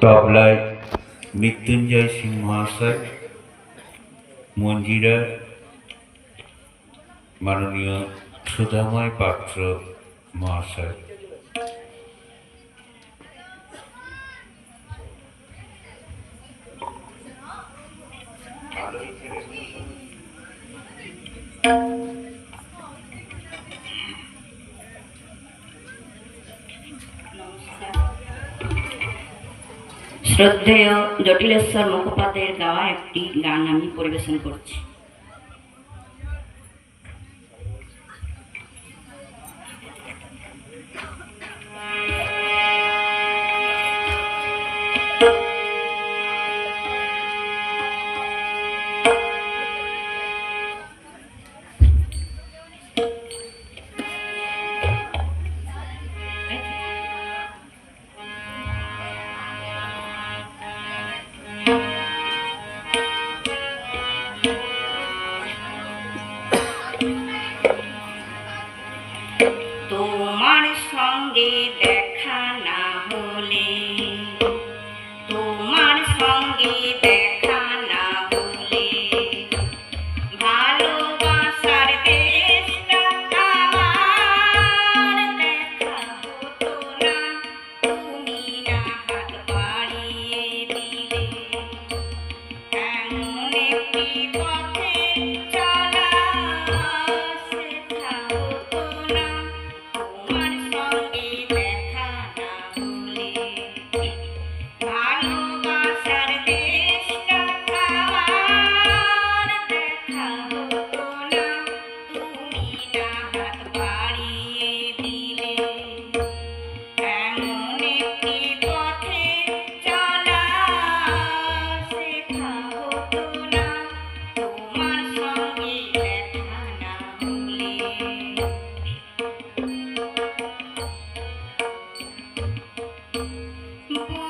তবলায় মৃত্যুঞ্জয় সিং মহাশয় মঞ্জিরা মাননীয় সুধাময় পাত্র মহাশয় Thank you. শ্রদ্ধেয় জটিলেশ্বর মুখোপাধ্যায়ের গাওয়া একটি গান আমি পরিবেশন করছি। thank you need Thank you.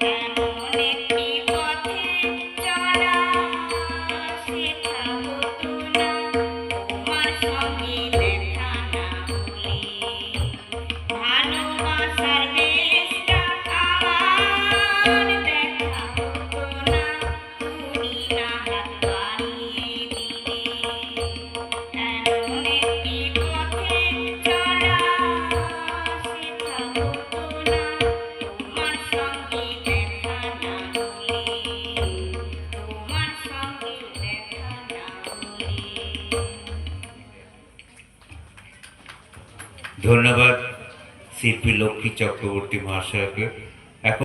এমন একটি ধন্যবাদ শিল্পী লক্ষ্মী চক্রবর্তী মহাশয়কে।